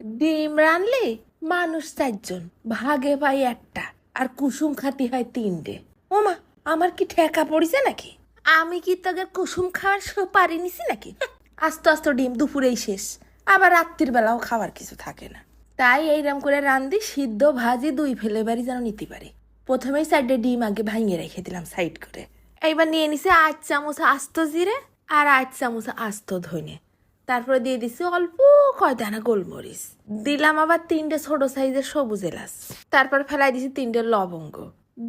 ডিম রানলে মানুষ চারজন, ভাগে পাই একটা, আর কুসুম খাতি হয় তিনটে। ওমা, আমার কি ঠেকা পড়িছে নাকি? আমি কি তোকে কুসুম খাওয়ার পারি নিছি নাকি? আস্তে আস্তে ডিম দুপুরেই শেষ, আবার রাত্রির বেলাও খাওয়ার কিছু থাকে না। তাই এইরকম করে রান্ধি, সিদ্ধ ভাজি, দুই ফেলে বাড়ি যেন নিতে পারি। প্রথমেই সাইডে ডিম আগে ভাঙিয়ে রেখে দিলাম সাইড করে। এইবার নিয়ে নিছে আট চামচ আস্ত জিরে আর আট চামচ আস্ত ধনে। তারপরে দিয়ে দিছি অল্প কয়দানা গোলমরিচ। দিলাম আবার তিনটে ছোট সাইজের সবুজ এলাচ। তারপর ফেলাই দিছি তিনটে লবঙ্গ।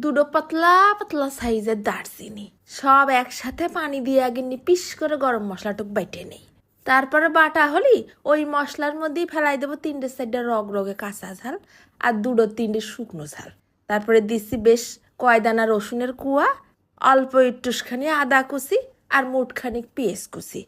দুটো পাতলা পাতলা সাইজের দারচিনি। সব একসাথে পানি দিয়ে আগে নি পিস করে গরম মশলাটুক বাইটে নেই। তারপরে বাটা হলি, ওই মশলার মধ্যেই ফেলাই দেবো তিনটে সাইডে রগ রগে কাঁচা ঝাল আর দুটো তিনটে শুকনো ঝাল। তারপরে দিচ্ছি বেশ কয়দানা রসুনের কুয়া, অল্প একটুখানি আদা কুচি আর মুঠখানিক পেঁয়াজ কুচি।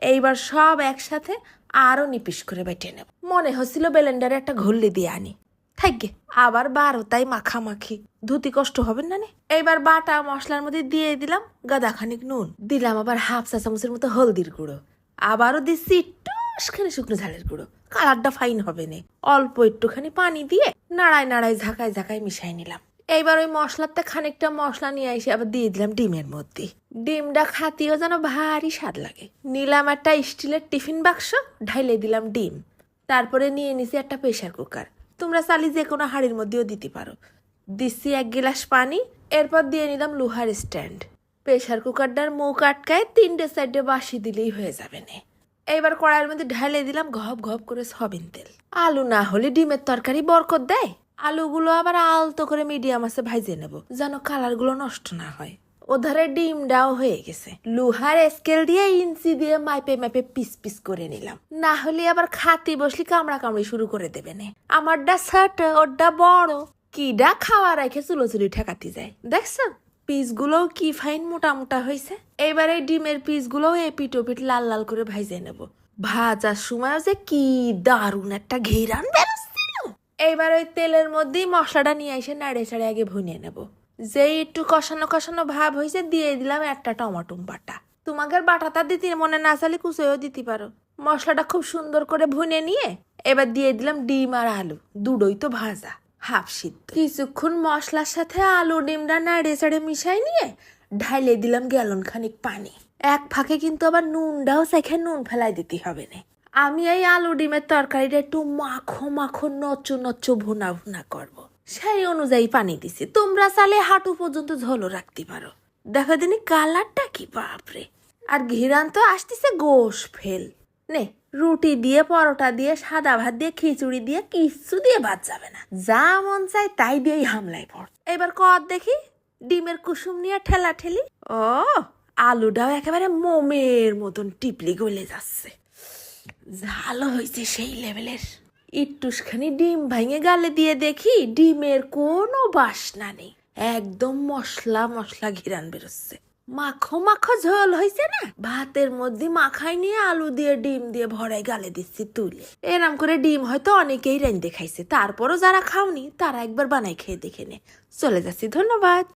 এইবার সব একসাথে আরও নিপিস করে বেটে নেব। মনে হচ্ছিল বেলেন্ডারে একটা ঘুরলি দিয়ে আনি। থাকবে আবার বারোটাই মাখামাখি। ধুতি কষ্ট হবে না নে? এইবার বাটা মশলার মধ্যে দিয়ে দিলাম গাদা খানিক নুন। দিলাম আবার হাফ চা চামচের মতো হলদির গুঁড়ো। আবারও দিচ্ছি একটুখানি শুকনো ঝালের গুঁড়ো। কালারটা ফাইন হবে না। অল্প একটুখানি পানি দিয়ে নাড়ায় নাড়ায় ঝাঁকায় ঝাঁকায় মিশাই নিলাম। এইবার ওই মশলাতে খানিকটা মশলা নিয়ে এসে আবার দিয়ে দিলাম ডিমের মধ্যে। ডিমটা খাতিও যেন ভারী স্বাদ লাগে। নিলাম একটা স্টিলের টিফিন বাক্স, ঢাইলে দিলাম ডিম। তারপরে নিয়ে নিছি একটা প্রেশার কুকার। তোমরা চালি যে কোনো হাঁড়ির মধ্যেও দিতে পারো। দিচ্ছি এক গিলাস পানি, এরপর দিয়ে নিলাম লোহার স্ট্যান্ড। প্রেশার কুকারটার মুখ আটকায় তিনটে সাইডে বাসি দিলেই হয়ে যাবে নে। এইবার কড়াইয়ের মধ্যে ঢালে দিলাম ঘপ ঘপ করে সবিন তেল। আলু না হলে ডিমের তরকারি বরকত দেয়। আলুগুলো আবার আলতো করে মিডিয়াম আছে ভাইজে নেব, যেন কালারগুলো নষ্ট না হয়। ওধারে ডিমটাও হয়ে গেছে। লোহার স্কেল দিয়ে ইঞ্চি দিয়ে মাইপে মাইপে পিস পিস করে নিলাম। না হলে আবার খাতি বসলি কামড়া কামড়ি শুরু করে দেবে নে। আমারটা ছোট, ওরটা বড়। কিডা খাওয়া রেখে চুলোচুলি ঠেকাতে যায়। দেখছ? পিসগুলোও কি ফাইন মোটা মোটা হয়েছে। এবারে ডিমের পিসগুলোও এপিট ওপিট লাল লাল করে ভাইজে নেব। ভাজার সময় যে কি দারুণ একটা ঘেরান বেরোচ্ছিল এইবার ওই তেলের মধ্যেই মশলাটা নিয়ে এসে নাড়ে চাড়ে আগে ভুনিয়ে নেব। যেই একটু কষানো কষানো ভাব হয়েছে, দিয়ে দিলাম একটা টমাটো বাটা। তোমাকে বাটাটা দিতে মনে না চালে কুচেও দিতে পারো। মশলাটা খুব সুন্দর করে ভুনে নিয়ে এবার দিয়ে দিলাম ডিম আর আলু। দুটোই তো ভাজা, হাফ সিদ্ধ। কিছুক্ষণ মশলার সাথে আলু ডিমটা নাড়ে চাড়ে মিশাই নিয়ে ঢাইলে দিলাম গ্যালন খানিক পানি। এক ফাঁকে কিন্তু আবার নুনটাও সেখে নুন ফেলাই দিতে হবে না। আমি এই আলু ডিমের তরকারিটা একটু মাখো মাখো, নচু নচু ভুনা ভুনা করব। সেই অনুযায়ী পানি দিছি। তোমরা চালে হাঁটু পর্যন্ত ঝোলও রাখতে পারো। দেখো দিনি, কালারটা কি, বাপরে। আর ঘিরান তো আসতেছে গোশ ফেল। নে, রুটি দিয়ে, পরোটা দিয়ে, সাদা ভাত দিয়ে, খিচুড়ি দিয়ে, কিচ্ছু দিয়ে ভাত যাবে না। যা মন চায় তাই দিয়েই হামলায় পড়। এবার কর দেখি, ডিমের কুসুম নিয়ে ঠেলা ঠেলি ও, আলুটাও একেবারে মোমের মতন টিপলি গলে যাচ্ছে। ঝালও হয়েছে সেই লেভেলের। একটুখানি ডিম ভাঙে গালে দিয়ে দেখি ডিমের কোনো বাসনা নেই। একদম মশলা মশলা ঘিরান বেরোচ্ছে। মাখো মাখো ঝোল হয়েছে না? ভাতের মধ্যে মাখাই নিয়ে আলু দিয়ে ডিম দিয়ে ভরাই গালে দিচ্ছি তুলে। এরম করে ডিম হয়তো অনেকেই রেঞ্জে খাইছে, তারপরও যারা খাওনি তারা একবার বানাই খেয়ে দেখে নে। চলে যাচ্ছি, ধন্যবাদ।